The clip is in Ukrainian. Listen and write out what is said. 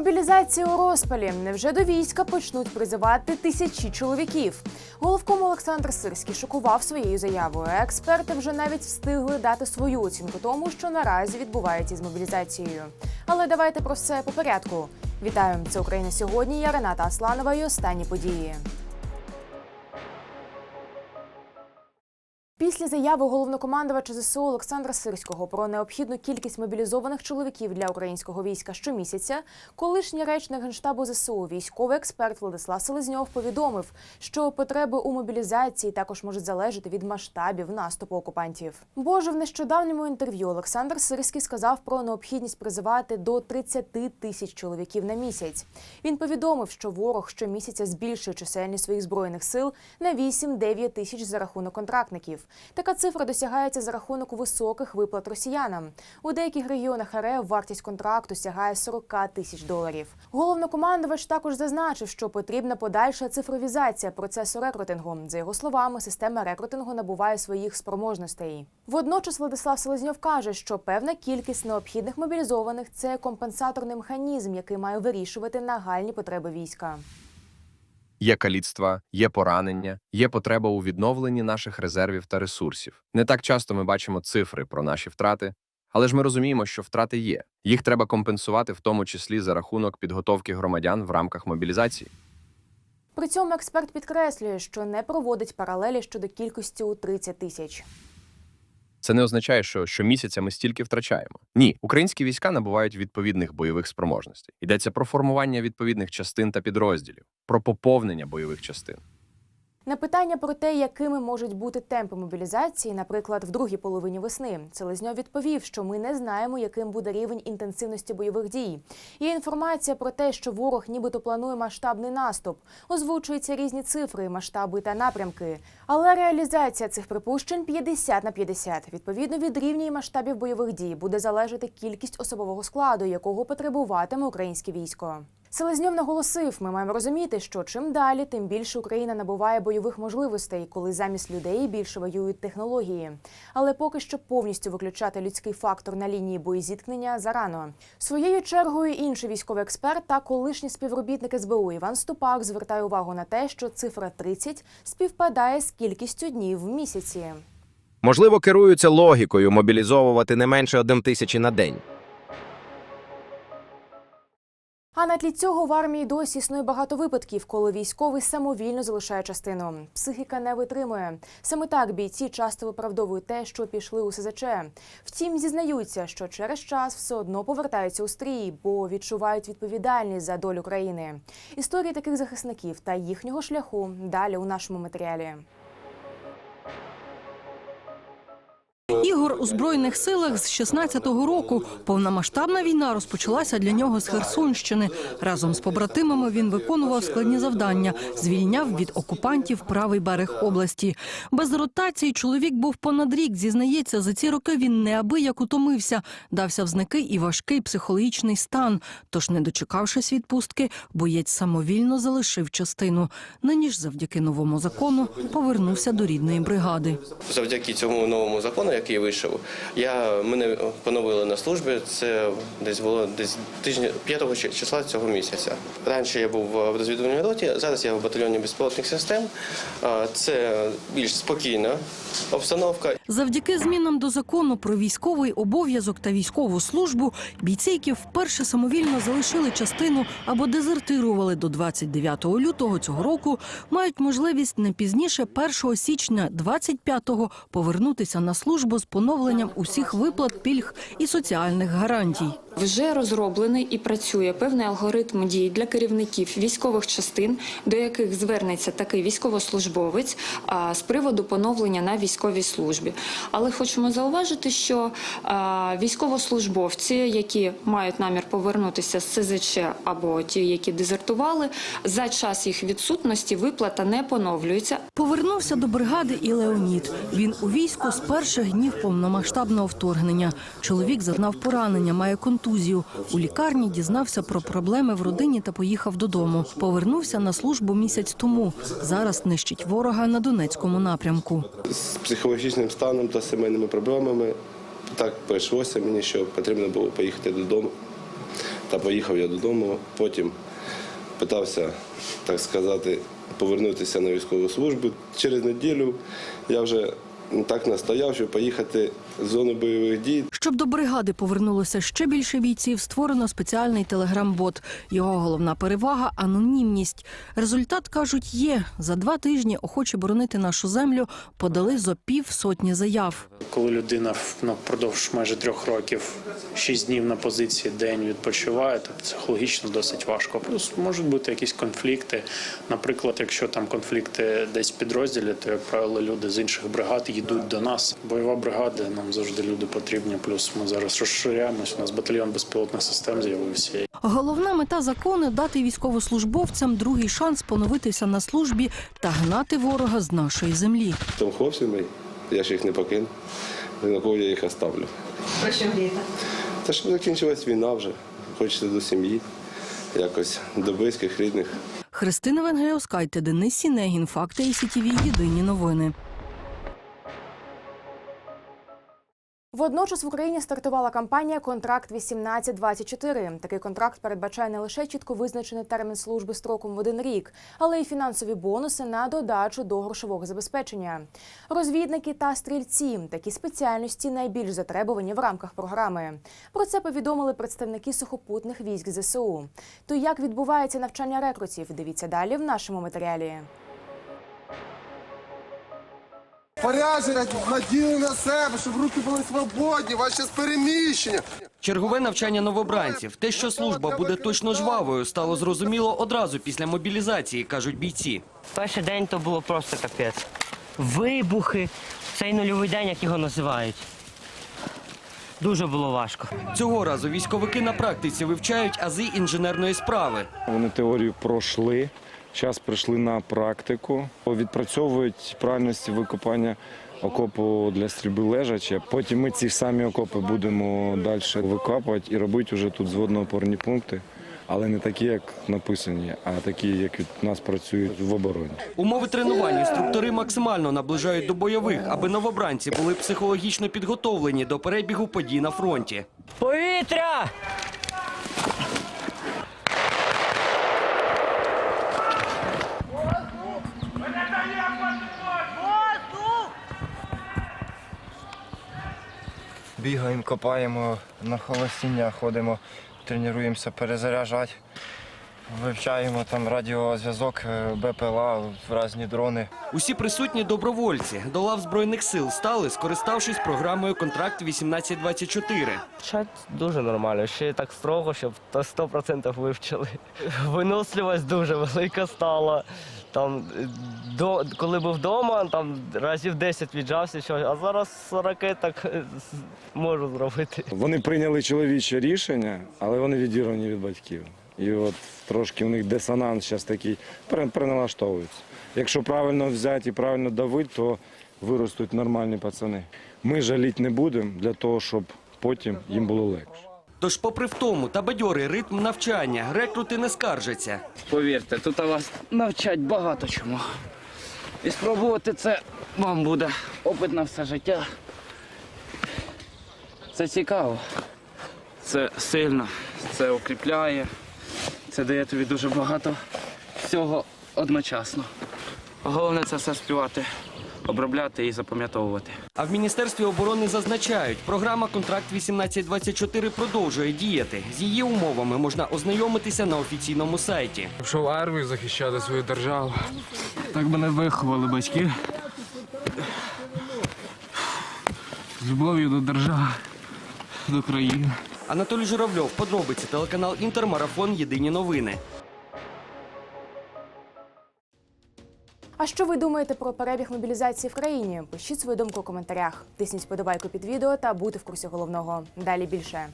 Мобілізація у розпалі. Невже до війська почнуть призивати тисячі чоловіків? Головком Олександр Сирський шокував своєю заявою. Експерти вже навіть встигли дати свою оцінку тому, що наразі відбувається з мобілізацією. Але давайте про все по порядку. Вітаю! Це Україна сьогодні. Я Рената Асланова і останні події. Після заяви головнокомандувача ЗСУ Олександра Сирського про необхідну кількість мобілізованих чоловіків для українського війська щомісяця, колишній речник генштабу ЗСУ, військовий експерт Владислав Селезньов повідомив, що потреби у мобілізації також можуть залежати від масштабів наступу окупантів. Боже, в нещодавньому інтерв'ю Олександр Сирський сказав про необхідність призивати до 30 тисяч чоловіків на місяць. Він повідомив, що ворог щомісяця збільшує чисельність своїх збройних сил на 8-9 тисяч за рахунок контрактників. Така цифра досягається за рахунок високих виплат росіянам. У деяких регіонах РФ вартість контракту сягає 40 тисяч доларів. Головнокомандувач також зазначив, що потрібна подальша цифровізація процесу рекрутингу. За його словами, система рекрутингу набуває своїх спроможностей. Водночас Владислав Селезньов каже, що певна кількість необхідних мобілізованих це компенсаторний механізм, який має вирішувати нагальні потреби війська. Є каліцтва, є поранення, є потреба у відновленні наших резервів та ресурсів. Не так часто ми бачимо цифри про наші втрати, але ж ми розуміємо, що втрати є. Їх треба компенсувати, в тому числі за рахунок підготовки громадян в рамках мобілізації. При цьому експерт підкреслює, що не проводить паралелі щодо кількості у 30 тисяч. Це не означає, що щомісяця ми стільки втрачаємо. Ні, українські війська набувають відповідних бойових спроможностей. Йдеться про формування відповідних частин та підрозділів, про поповнення бойових частин. На питання про те, якими можуть бути темпи мобілізації, наприклад, в другій половині весни, Селезньов відповів, що ми не знаємо, яким буде рівень інтенсивності бойових дій. Є інформація про те, що ворог нібито планує масштабний наступ. Озвучуються різні цифри, масштаби та напрямки. Але реалізація цих припущень 50 на 50. Відповідно від рівня і масштабів бойових дій буде залежати кількість особового складу, якого потребуватиме українське військо. Селезньов наголосив, ми маємо розуміти, що чим далі, тим більше Україна набуває бойових можливостей, коли замість людей більше воюють технології. Але поки що повністю виключати людський фактор на лінії боєзіткнення зарано. Своєю чергою інший військовий експерт та колишній співробітник СБУ Іван Ступак звертає увагу на те, що цифра 30 співпадає з кількістю днів в місяці. Можливо, керуються логікою мобілізовувати не менше один тисячі на день. А на тлі цього в армії досі існує багато випадків, коли військовий самовільно залишає частину. Психіка не витримує. Саме так бійці часто виправдовують те, що пішли у СЗЧ. Втім, зізнаються, що через час все одно повертаються у стрій, бо відчувають відповідальність за долю країни. Історії таких захисників та їхнього шляху далі у нашому матеріалі. Ігор у збройних силах з 16-го року. Повномасштабна війна розпочалася для нього з Херсонщини. Разом з побратимами він виконував складні завдання, звільняв від окупантів правий берег області. Без ротації чоловік був понад рік. Зізнається, за ці роки він неабияк утомився, дався в знаки і важкий психологічний стан. Тож, не дочекавшись відпустки, боєць самовільно залишив частину. Нині ж, завдяки новому закону, повернувся до рідної бригади. Завдяки цьому новому закону, який вийшов, я мене поновили на службі. Це десь було десь тижня 5 числа цього місяця. Раніше я був в розвідувальній роті, зараз я в батальйоні безпілотних систем. Це більш спокійна обстановка. Завдяки змінам до закону про військовий обов'язок та військову службу бійці, які вперше самовільно залишили частину або дезертирували до 29 лютого цього року, мають можливість не пізніше 1 січня 25-го повернутися на службу з поновленням усіх виплат, пільг і соціальних гарантій. Вже розроблений і працює певний алгоритм дій для керівників військових частин, до яких звернеться такий військовослужбовець з приводу поновлення на військовій службі. Але хочемо зауважити, що військовослужбовці, які мають намір повернутися з СЗЧ або ті, які дезертували, за час їх відсутності виплата не поновлюється. Повернувся до бригади і Леонід. Він у війську з перших днів повномасштабного вторгнення. Чоловік зазнав поранення, має контузію. У лікарні дізнався про проблеми в родині та поїхав додому. Повернувся на службу місяць тому. Зараз нищить ворога на Донецькому напрямку. з психологічним станом та сімейними проблемами. Так прийшлося мені, що потрібно було поїхати додому. Та поїхав я додому. Потім питався, так сказати, повернутися на військову службу. Через неділю я вже так настояв, щоб поїхати в зону бойових дій. Щоб до бригади повернулося ще більше бійців, створено спеціальний телеграм-бот. Його головна перевага анонімність. Результат кажуть, є за два тижні охочі боронити нашу землю подали зо пів сотні заяв. Коли людина ну, впродовж майже трьох років, шість днів на позиції, день відпочиває, то психологічно досить важко. Плюс можуть бути якісь конфлікти. Наприклад, якщо там конфлікти десь в підрозділі, то як правило люди з інших бригад їдуть до нас. Бойова бригада нам завжди люди потрібні. Плюс ми зараз розширяємось. У нас батальйон безпілотних систем з'явився. Головна мета закону дати військовослужбовцям другий шанс поновитися на службі та гнати ворога з нашої землі. Там хлопці мої, я ж їх не покину. На кого я їх оставлю. Про що мрієте? Та щоб закінчилась війна вже. Хочеться до сім'ї, якось до близьких, рідних. Христина Венгеоскайте, Денис Сінегін, Факти і сітіві Єдині новини. Водночас в Україні стартувала кампанія Контракт 1824 Такий контракт передбачає не лише чітко визначений термін служби строком в один рік, але й фінансові бонуси на додачу до грошового забезпечення. Розвідники та стрільці такі спеціальності найбільш затребувані в рамках програми. Про це повідомили представники сухопутних військ ЗСУ. То як відбувається навчання рекрутів? Дивіться далі в нашому матеріалі. Порядження наділи на себе, щоб руки були свободні, ваші переміщення. Чергове навчання новобранців. Те, що служба буде точно жвавою, стало зрозуміло одразу після мобілізації, кажуть бійці. Перший день то було просто капець. Вибухи, цей нульовий день, як його називають. Дуже було важко. Цього разу військовики на практиці вивчають ази інженерної справи. Вони теорію пройшли, зараз прийшли на практику, відпрацьовують правильності викопання окопу для стрільби лежача. Потім ми ці самі окопи будемо далі викопувати і робити вже тут зводно-опорні пункти, але не такі, як написані, а такі, як у нас працюють в обороні. Умови тренувань інструктори максимально наближають до бойових, аби новобранці були психологічно підготовлені до перебігу подій на фронті. Повітря! Бігаємо, копаємо на холостіння, ходимо, тренуємося перезаряджати. Вивчаємо там радіозв'язок, е, БПЛА, різні дрони. Усі присутні добровольці до лав збройних сил стали, скориставшись програмою Контракт 1824 Чат дуже нормально, ще так строго, щоб то 100% вивчили. Виносливість дуже велика стала. Там, е, до, коли був вдома, там разів 10 віджався, що, а зараз 40 так е, можу зробити. Вони прийняли чоловіче рішення, але вони відірвані від батьків. І от трошки у них дисонанс зараз такий пере- переналаштовується. Якщо правильно взяти і правильно давити, то виростуть нормальні пацани. Ми жаліти не будемо для того, щоб потім їм було легше. Тож, попри втому та бадьорий ритм навчання, рекрути не скаржаться. Повірте, тут вас навчать багато чому. І спробувати це вам буде опит на все життя. Це цікаво. Це сильно, це укріпляє, це дає тобі дуже багато всього одночасно. Головне це все співати, обробляти і запам'ятовувати. А в міністерстві оборони зазначають, програма Контракт 1824 продовжує діяти. З її умовами можна ознайомитися на офіційному сайті. Пішов в армію захищати свою державу. Так мене виховали батьки. З любов'ю до держави, до країни. Анатолій Журавльов, подробиці, телеканал Інтермарафон. Єдині новини. А що ви думаєте про перебіг мобілізації в країні? Пишіть свою думку у коментарях. Тисніть подобайку під відео та будьте в курсі головного. Далі більше.